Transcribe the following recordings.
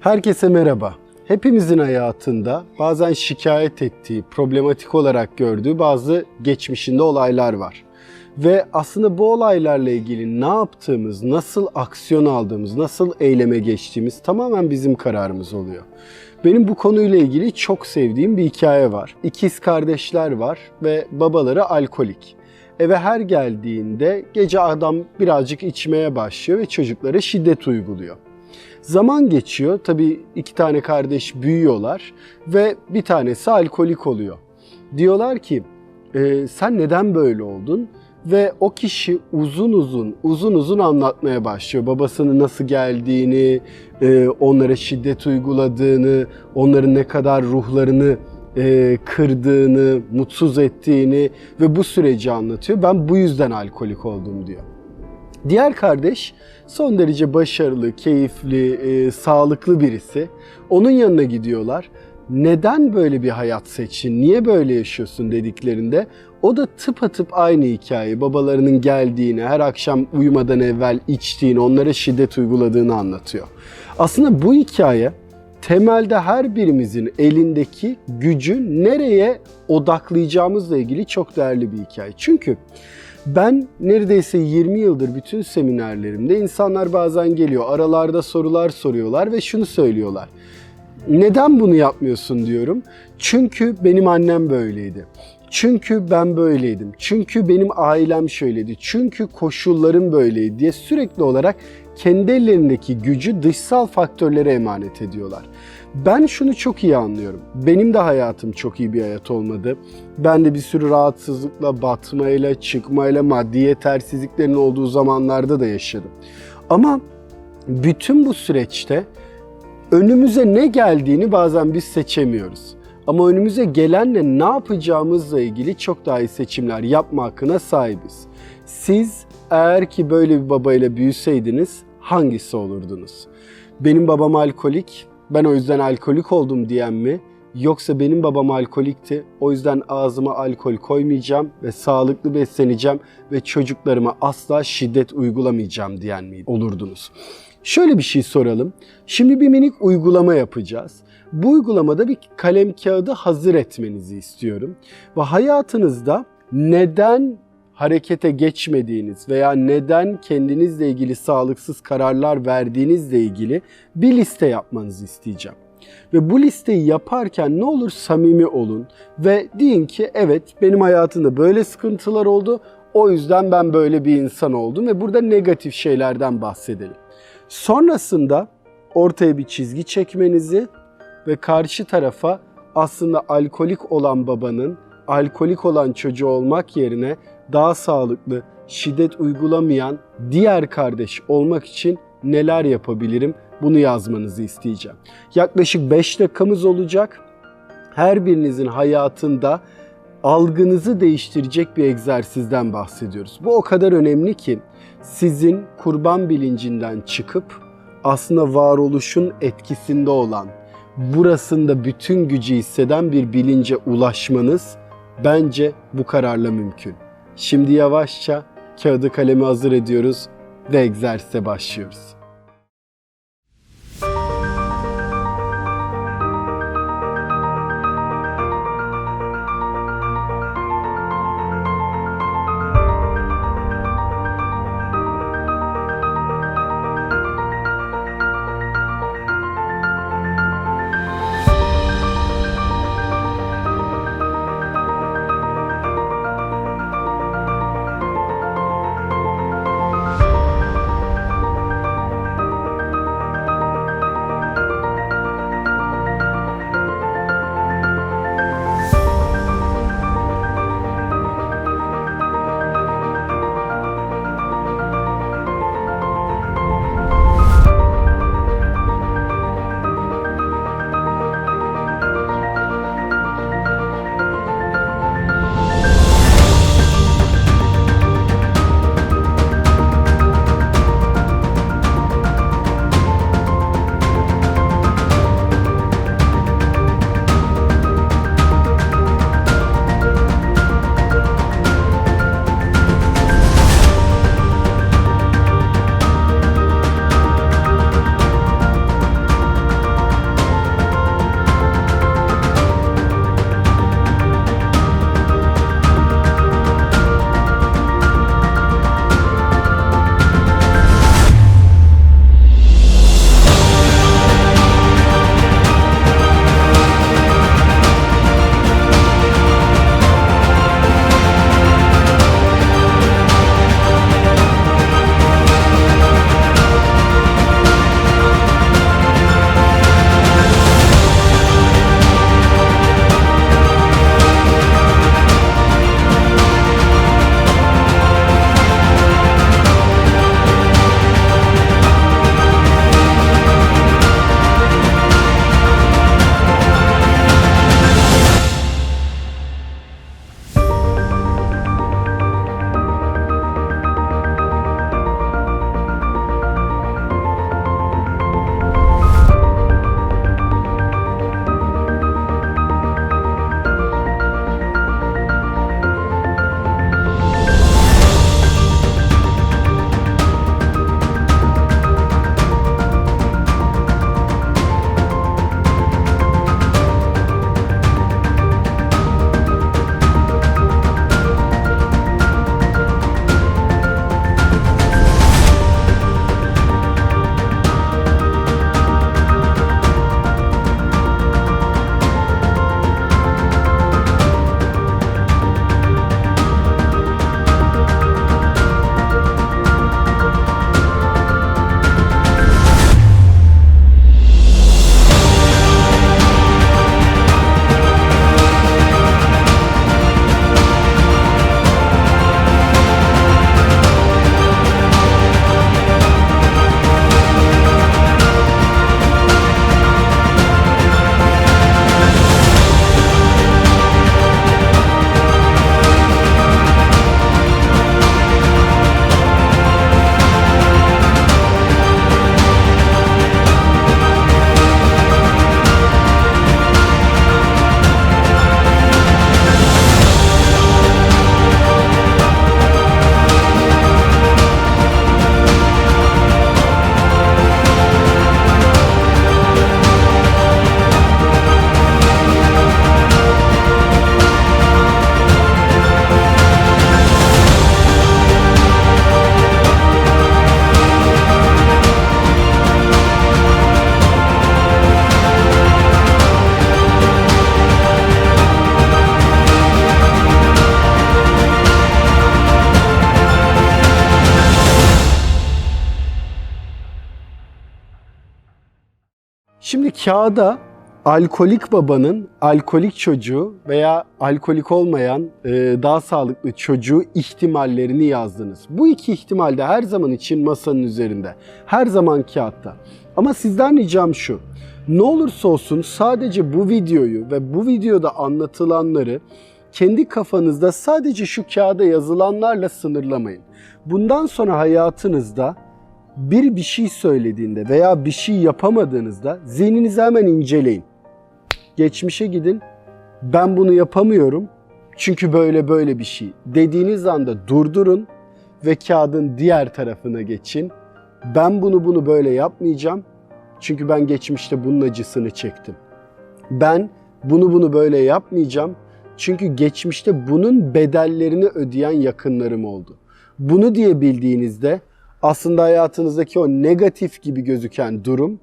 Herkese merhaba. Hepimizin hayatında bazen şikayet ettiği, problematik olarak gördüğü bazı geçmişinde olaylar var. Ve aslında bu olaylarla ilgili ne yaptığımız, nasıl aksiyon aldığımız, nasıl eyleme geçtiğimiz tamamen bizim kararımız oluyor. Benim bu konuyla ilgili çok sevdiğim bir hikaye var. İkiz kardeşler var ve babaları alkolik. Eve her geldiğinde gece adam birazcık içmeye başlıyor ve çocuklara şiddet uyguluyor. Zaman geçiyor. Tabii iki tane kardeş büyüyorlar ve bir tanesi alkolik oluyor. Diyorlar ki "E, sen neden böyle oldun? Ve o kişi uzun uzun uzun uzun anlatmaya başlıyor. Babasının nasıl geldiğini, e, onlara şiddet uyguladığını, onların ne kadar ruhlarını e, kırdığını, mutsuz ettiğini ve bu süreci anlatıyor. Ben bu yüzden alkolik oldum diyor. Diğer kardeş son derece başarılı, keyifli, e, sağlıklı birisi. Onun yanına gidiyorlar. Neden böyle bir hayat seçtin, niye böyle yaşıyorsun dediklerinde o da tıpatıp aynı hikaye. Babalarının geldiğini, her akşam uyumadan evvel içtiğini, onlara şiddet uyguladığını anlatıyor. Aslında bu hikaye temelde her birimizin elindeki gücü nereye odaklayacağımızla ilgili çok değerli bir hikaye. Çünkü ben neredeyse 20 yıldır bütün seminerlerimde insanlar bazen geliyor, aralarda sorular soruyorlar ve şunu söylüyorlar. Neden bunu yapmıyorsun diyorum. Çünkü benim annem böyleydi. Çünkü ben böyleydim. Çünkü benim ailem şöyleydi. Çünkü koşullarım böyleydi diye sürekli olarak kendi ellerindeki gücü dışsal faktörlere emanet ediyorlar. Ben şunu çok iyi anlıyorum. Benim de hayatım çok iyi bir hayat olmadı. Ben de bir sürü rahatsızlıkla, batmayla, çıkmayla, maddi yetersizliklerin olduğu zamanlarda da yaşadım. Ama bütün bu süreçte önümüze ne geldiğini bazen biz seçemiyoruz. Ama önümüze gelenle ne yapacağımızla ilgili çok daha iyi seçimler yapma hakkına sahibiz. Siz eğer ki böyle bir babayla büyüseydiniz hangisi olurdunuz? Benim babam alkolik, ben o yüzden alkolik oldum diyen mi? Yoksa benim babam alkolikti, o yüzden ağzıma alkol koymayacağım ve sağlıklı besleneceğim ve çocuklarıma asla şiddet uygulamayacağım diyen mi olurdunuz? Şöyle bir şey soralım. Şimdi bir minik uygulama yapacağız. Bu uygulamada bir kalem kağıdı hazır etmenizi istiyorum. Ve hayatınızda neden harekete geçmediğiniz veya neden kendinizle ilgili sağlıksız kararlar verdiğinizle ilgili bir liste yapmanızı isteyeceğim. Ve bu listeyi yaparken ne olur samimi olun ve deyin ki evet benim hayatımda böyle sıkıntılar oldu. O yüzden ben böyle bir insan oldum ve burada negatif şeylerden bahsedelim. Sonrasında ortaya bir çizgi çekmenizi ve karşı tarafa aslında alkolik olan babanın alkolik olan çocuğu olmak yerine daha sağlıklı, şiddet uygulamayan diğer kardeş olmak için neler yapabilirim bunu yazmanızı isteyeceğim. Yaklaşık 5 dakikamız olacak. Her birinizin hayatında algınızı değiştirecek bir egzersizden bahsediyoruz. Bu o kadar önemli ki sizin kurban bilincinden çıkıp aslında varoluşun etkisinde olan, burasında bütün gücü hisseden bir bilince ulaşmanız bence bu kararla mümkün. Şimdi yavaşça kağıdı kalemi hazır ediyoruz ve egzersize başlıyoruz. Kağıda alkolik babanın alkolik çocuğu veya alkolik olmayan e, daha sağlıklı çocuğu ihtimallerini yazdınız. Bu iki ihtimal de her zaman için masanın üzerinde. Her zaman kağıtta. Ama sizden ricam şu. Ne olursa olsun sadece bu videoyu ve bu videoda anlatılanları kendi kafanızda sadece şu kağıda yazılanlarla sınırlamayın. Bundan sonra hayatınızda bir bir şey söylediğinde veya bir şey yapamadığınızda zihninizi hemen inceleyin. Geçmişe gidin. Ben bunu yapamıyorum. Çünkü böyle böyle bir şey. Dediğiniz anda durdurun ve kağıdın diğer tarafına geçin. Ben bunu bunu böyle yapmayacağım. Çünkü ben geçmişte bunun acısını çektim. Ben bunu bunu böyle yapmayacağım. Çünkü geçmişte bunun bedellerini ödeyen yakınlarım oldu. Bunu diyebildiğinizde aslında hayatınızdaki o negatif gibi gözüken durum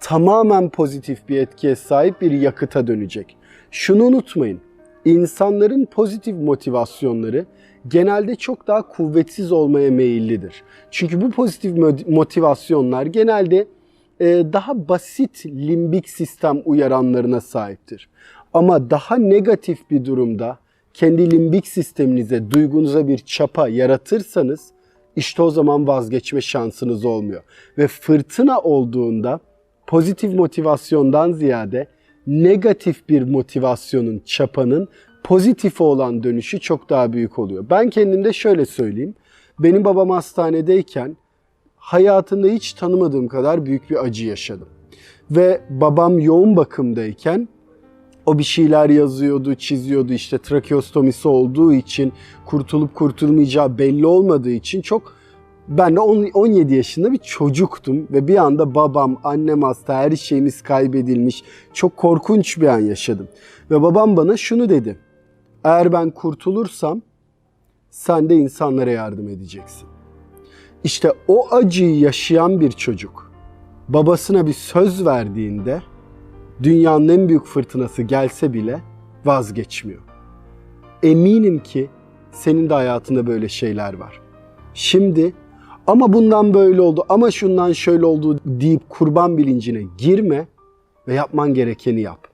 tamamen pozitif bir etkiye sahip bir yakıta dönecek. Şunu unutmayın. İnsanların pozitif motivasyonları genelde çok daha kuvvetsiz olmaya meyillidir. Çünkü bu pozitif motivasyonlar genelde e, daha basit limbik sistem uyaranlarına sahiptir. Ama daha negatif bir durumda kendi limbik sisteminize, duygunuza bir çapa yaratırsanız işte o zaman vazgeçme şansınız olmuyor. Ve fırtına olduğunda pozitif motivasyondan ziyade negatif bir motivasyonun, çapanın pozitif olan dönüşü çok daha büyük oluyor. Ben kendimde şöyle söyleyeyim. Benim babam hastanedeyken hayatımda hiç tanımadığım kadar büyük bir acı yaşadım. Ve babam yoğun bakımdayken o bir şeyler yazıyordu, çiziyordu işte trakeostomisi olduğu için kurtulup kurtulmayacağı belli olmadığı için çok ben de 17 yaşında bir çocuktum ve bir anda babam, annem hasta, her şeyimiz kaybedilmiş. Çok korkunç bir an yaşadım. Ve babam bana şunu dedi. Eğer ben kurtulursam sen de insanlara yardım edeceksin. İşte o acıyı yaşayan bir çocuk babasına bir söz verdiğinde dünyanın en büyük fırtınası gelse bile vazgeçmiyor. Eminim ki senin de hayatında böyle şeyler var. Şimdi ama bundan böyle oldu ama şundan şöyle oldu deyip kurban bilincine girme ve yapman gerekeni yap.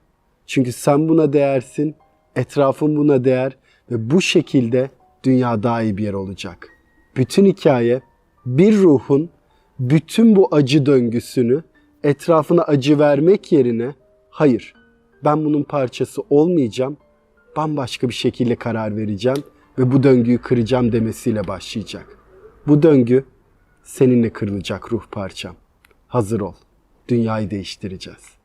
Çünkü sen buna değersin, etrafın buna değer ve bu şekilde dünya daha iyi bir yer olacak. Bütün hikaye bir ruhun bütün bu acı döngüsünü etrafına acı vermek yerine hayır ben bunun parçası olmayacağım, bambaşka bir şekilde karar vereceğim ve bu döngüyü kıracağım demesiyle başlayacak. Bu döngü seninle kırılacak ruh parçam. Hazır ol. Dünyayı değiştireceğiz.